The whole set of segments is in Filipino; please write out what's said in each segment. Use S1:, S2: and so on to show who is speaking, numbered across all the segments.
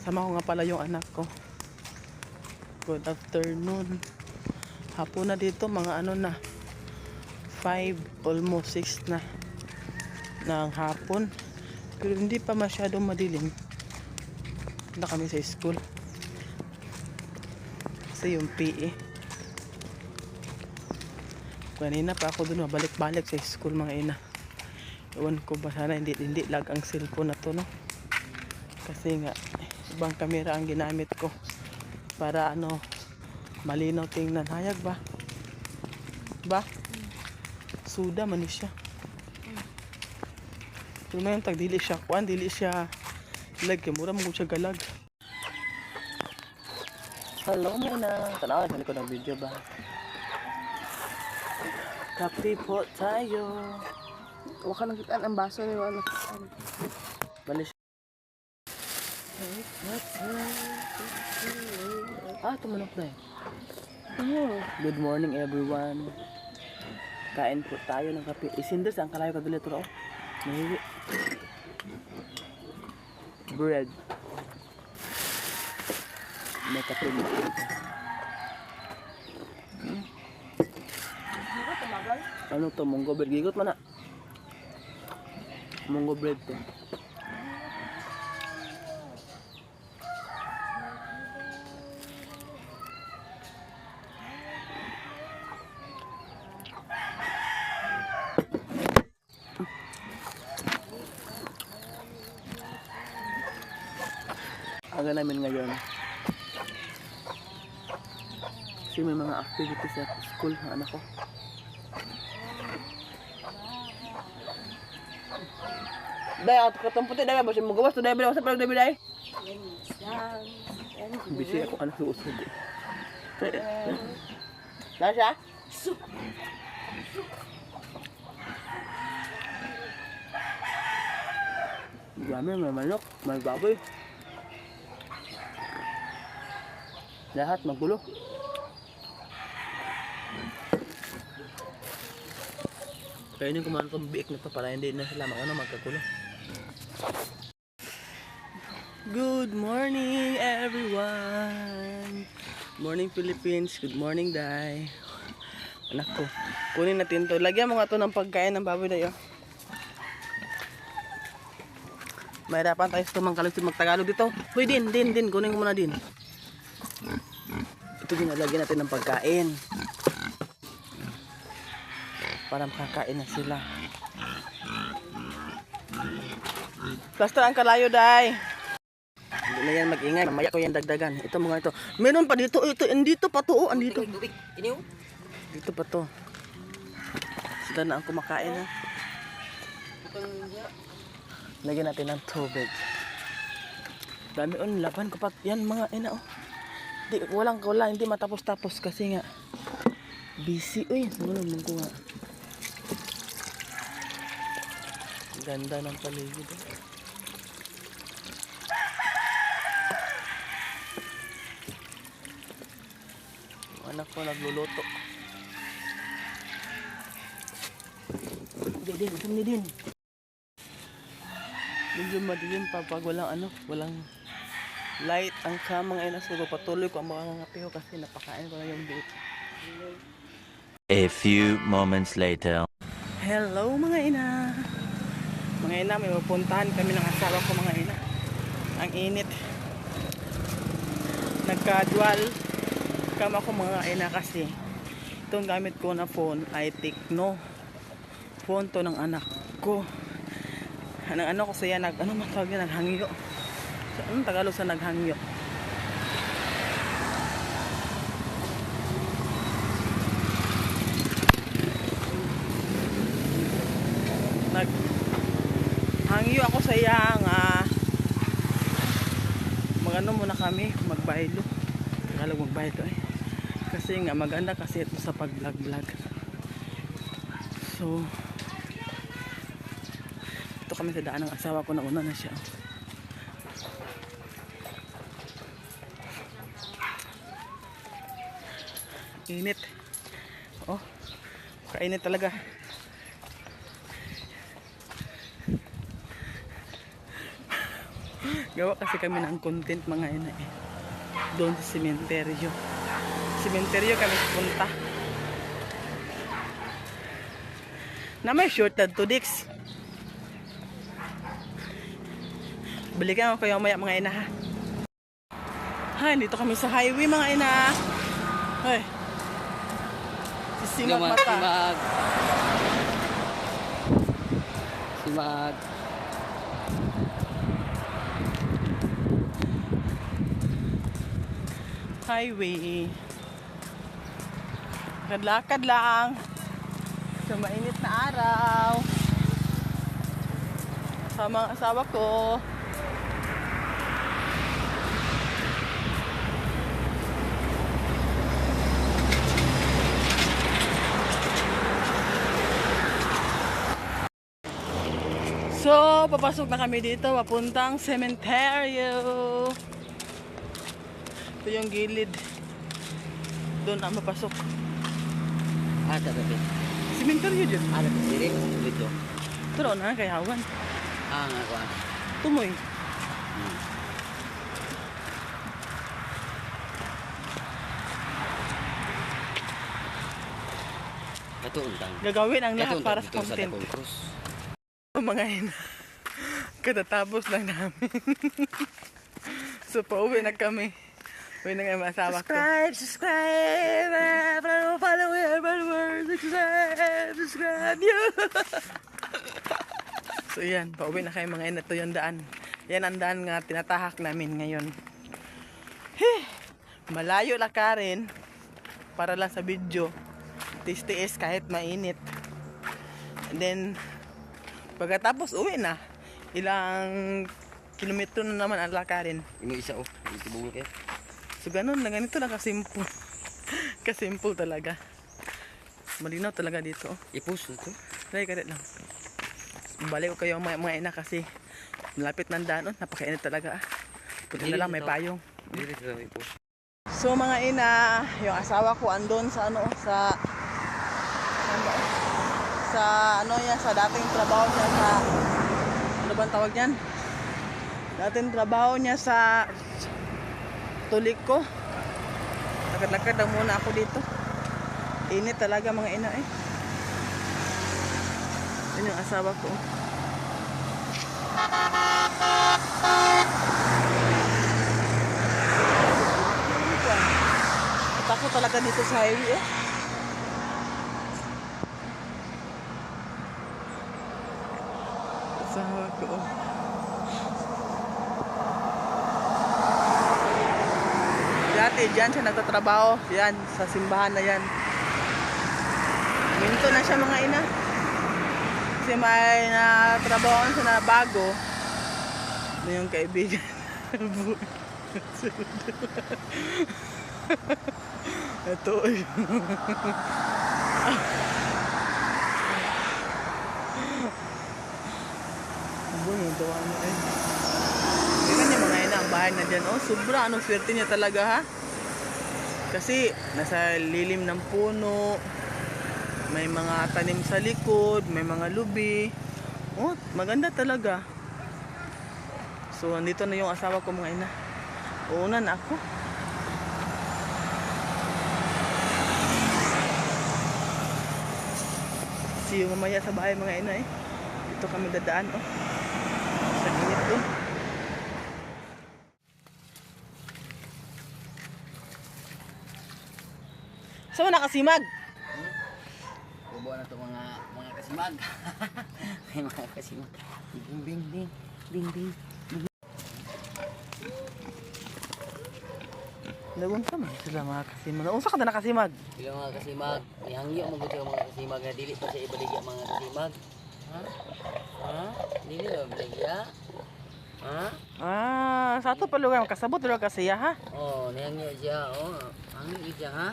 S1: Sama ko nga pala yung anak ko. Good afternoon. Hapon na dito, mga ano na. 5, almost 6 na. ng hapon. Pero hindi pa masyadong madilim. Na kami sa school. Kasi yung PE. Kanina pa ako dun, balik-balik sa school mga ina. Ewan ko ba sana hindi, hindi lag ang cellphone na to, no? Kasi nga, ibang camera ang ginamit ko. Para ano, malinaw tingnan. Hayag ba? Ba? Suda man siya. Pero may tag dili siya kuan, dili siya lag kay mura mo siya galag. Hello muna. Tanaw sa likod ng video ba? Kape po tayo.
S2: Huwag ka nakitaan ang baso ni ano.
S1: Bali siya. Ah, tumanok na eh.
S2: Ano?
S1: Good morning everyone. Kain po tayo ng kape. Isindes ang kalayo kadali ito oh. Mahiwi. Bread. May kape mo. Ano to? Munggo bread. Gigot man na. Munggo bread to. Aga namin ngayon. Kasi may mga activities sa school ng anak ko. Day, ako katong puti, day, basta mo gawas, day, day, basta pala, day, day. Busy ako, anak suusod. Nasa? Dami, may manok, may baboy. Lahat magulo. Kainin ko man itong biik na to para hindi na sila ano, magkagulo. Good morning everyone! Morning Philippines, good morning Day. Anak ko, kunin natin to. Lagyan mo nga to ng pagkain ng baboy dayo. Mahirapan tayo sa tumang kalusin magtagalog dito. Hoy din, din, din, kunin ko muna din. Ito ginalagyan natin ng pagkain. Para makakain na sila. Basta ang kalayo, day. Na yan mag-ingay. Mamaya ko yan dagdagan. Ito mga ito. Meron pa dito. Ito, andito pa to. oh, Andito. Dito pa to. Sila na ang kumakain ha. Lagyan natin ng tubig. Dami on laban kapag yan mga ina oh. Di, walang wala, hindi matapos-tapos kasi nga busy. Uy, sunod mo ko nga. Ganda ng paligid. eh. Anak ko nagluluto. Hindi din, ito din. Medyo madilim pa pag walang ano, walang light ang kamang ay nasa patuloy ko ang mga ngapiho kasi napakain ko na yung bait.
S3: A few moments later.
S1: Hello mga ina! Mga ina, may pupuntahan kami ng asawa ko mga ina. Ang init. Nagka-dual cam ako mga ina kasi itong gamit ko na phone ay Tecno. Phone to ng anak ko. Anong ano ko siya nag ano matawag yan naghangyo. Sa anong Tagalog sa naghangyo? nag hangyo ako sa iya nga magano muna kami magbaylo Tagalog magbaylo eh kasi nga maganda kasi ito sa pag vlog vlog so ito kami sa daan ng asawa ko na una na siya init oh kainit talaga Gawa kasi kami ng content mga ina eh. Doon sa sementeryo. Sementeryo kami punta. Na may short na to Dix. Balikan ko kayo maya mga ina ha. Hay, dito kami sa highway mga ina. Hay. Sisimag
S4: Simag,
S1: mata.
S4: simag. Simag.
S1: highway. Lakad-lakad lang sa mainit na araw. Sa mga asawa ko. So, papasok na kami dito, papuntang sementeryo. Ito yung gilid. Doon na mapasok.
S4: Ah, sa gabi.
S1: Sementeryo dyan.
S4: Ah, sa siri. Dito.
S1: Pero na, kay Hawan.
S4: Ah, nga ko.
S1: Tumoy.
S4: Ito untang.
S1: Gagawin ang lahat para sa
S4: sa
S1: content. Oh, mga ina. Katatapos lang namin. so, pauwi na kami. Uwi na kami asawa ko. Subscribe, subscribe, you. so, yan. Pauwi na kayo mga ina. Ito yung daan. Yan ang daan nga tinatahak namin ngayon. Heh, malayo lakarin para lang sa video. Tiis-tiis kahit mainit. And then, pagkatapos uwi na, ilang kilometro na naman ang lakarin.
S4: Imo isa oh. Ito bungol kayo.
S1: So, ganun lang. Ganito lang kasimple. kasimple talaga. Malinaw talaga dito. oh.
S4: I-post na to.
S1: Dahil kadit lang. Balik ko kayo mga, mga ina kasi malapit ng daan. Oh, napakainit talaga. Ah. Puti na lang may payong.
S4: Dili sa i-post.
S1: So mga ina, yung asawa ko andon sa ano sa ano, sa ano yan sa dating trabaho niya sa ano bang tawag niyan? Dating trabaho niya sa tulik ko. Lakad-lakad lang muna ako dito. Init talaga mga ina eh. Yan yung asawa ko. Takot talaga dito sa highway eh. Asawa ko. Dati dyan siya nagtatrabaho. Yan, sa simbahan na yan. Minto na siya mga ina. Kasi may natrabaho siya na bago. Ano yung kaibigan. Ito. Abo yung dawa mo eh. Tingnan niya mga ina ang bahay na dyan. Oh, sobra. Anong swerte niya talaga ha? Kasi nasa lilim ng puno. May mga tanim sa likod. May mga lubi. Oh, maganda talaga. So, andito na yung asawa ko mga ina. Una na ako. See you mamaya sa bahay mga ina eh. Dito kami dadaan oh. Sa init doon. Mo nakasimag?
S4: Bubo na to mga mga kasimag. Ay mga kasimag. Bing bing bing. Bing bing.
S1: Lagon ka man sila mga kasimag. Unsa ka na nakasimag?
S4: Sila mga kasimag. Ihangyo mo gud mga kasimag na dili pa sa ibaligya mga kasimag. Ha? Ha? Dili ba baligya? Ha?
S1: Ah, sa ato pa lugar kasabot lugar kasiya ha.
S4: Oh, nihangyo siya. Oh, hangyo siya ha.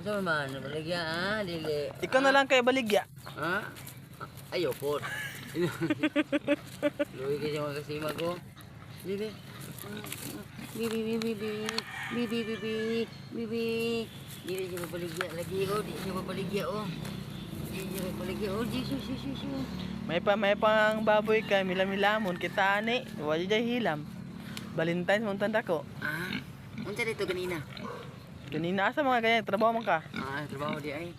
S4: Sa man, baligya ha? Dili.
S1: Ikaw na lang kay baligya.
S4: Ha? Ayo po. Luwi ka siya mga kasimag ko. Bibi. Bibi, bibi, bibi. Bibi, bibi. Bibi. Dili siya mapaligya. Lagi ko. Di siya mapaligya oh. Di siya mapaligya oh. Di siya, siya, siya, siya.
S1: May pa may pang baboy ka milamilamon kita ani. Wala jay hilam. Valentine's mo tanda ko.
S4: Ah, unsa dito ganina?
S1: Kanina asa mga ganyan, trabaho man ka.
S4: Ah, trabaho di ay.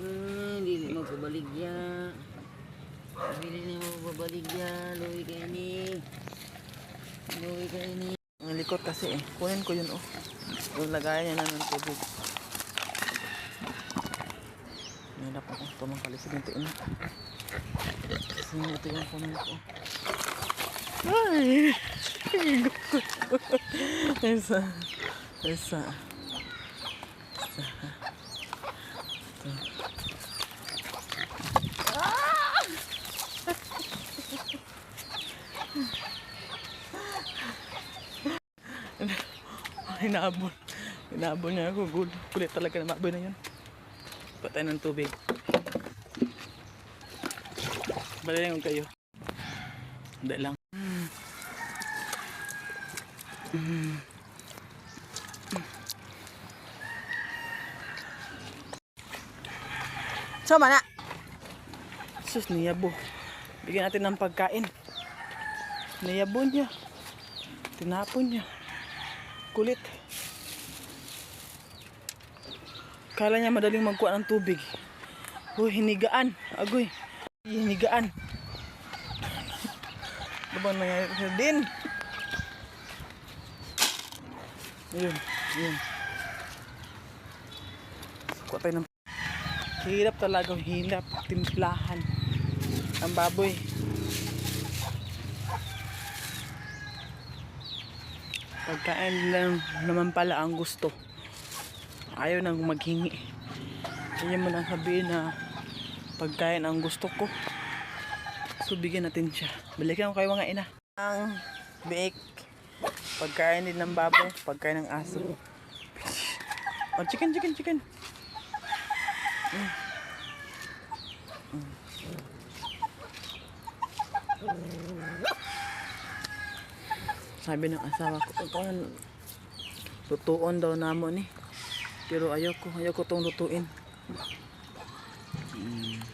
S4: Hmm, dili mo pabaligya. Dili ni mo pabaligya, luwi kay ni. Luwi kay ni.
S1: Ang likot kasi eh. Kunin ko yun oh. Yung lagayan niya na ng tubig. Nahirap ako. Tumang kalisig ng tiin. Kasi ito yung kunin ko. Ay! Isa. Isa. Hinabol. Hinabol niya ako. Gul kulit talaga na maboy na yun. Patay ng tubig. Balayan ko kayo. Hindi lang. Sama na! Sus, niyabo. Bigyan natin ng pagkain. Niyabo niya. Tinapon niya. Kulit. Kala niya madaling magkuha ng tubig. Uy, hinigaan. Agoy. Hinigaan. Bang nangyayari din? Ayun, ayun. Kuha tayo ng... Hirap talaga, hirap. Timplahan. Ang baboy. Pagkain lang naman pala ang gusto. Ayaw nang maghingi. Kaya mo nang sabihin na pagkain ang gusto ko. So bigyan natin siya. Balikan ko kayo mga ina. Ang bake. Pagkain din ng baboy. Pagkain ng aso. Oh, chicken, chicken, chicken. Mm. Mm. Sabi ng asawa ko, "Kuan, lutuon daw namo ni. Pero ayoko, ayoko tong lutuin. Mm.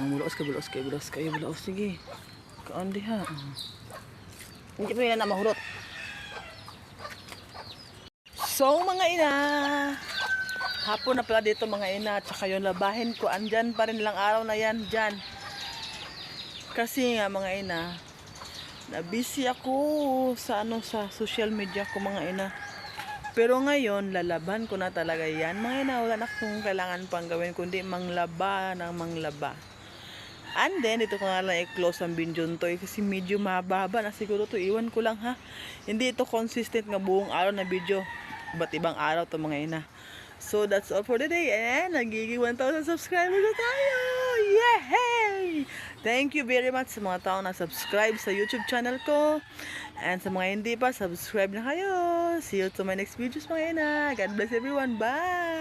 S1: Ang bulos ka, bulos ka, bulos kayo, bulos. Sige. Kaan di ha. Hindi pa yun na mahulot. So mga ina, hapon na pala dito mga ina, at saka yung labahin ko, andyan pa rin lang araw na yan, dyan. Kasi nga mga ina, na busy ako sa ano sa social media ko mga ina. Pero ngayon, lalaban ko na talaga yan. Mga ina, wala na akong kailangan pang gawin, kundi manglaba ng manglaba. And then, ito ko nga lang i-close ang binjon to eh, kasi medyo mababa na siguro to. Iwan ko lang ha. Hindi ito consistent nga buong araw na video. Ba't ibang araw to mga ina. So, that's all for today. And, nagiging 1,000 subscribers na tayo! Yay! Thank you very much sa mga tao na subscribe sa YouTube channel ko. And sa mga hindi pa, subscribe na kayo. See you to my next videos mga ina. God bless everyone. Bye!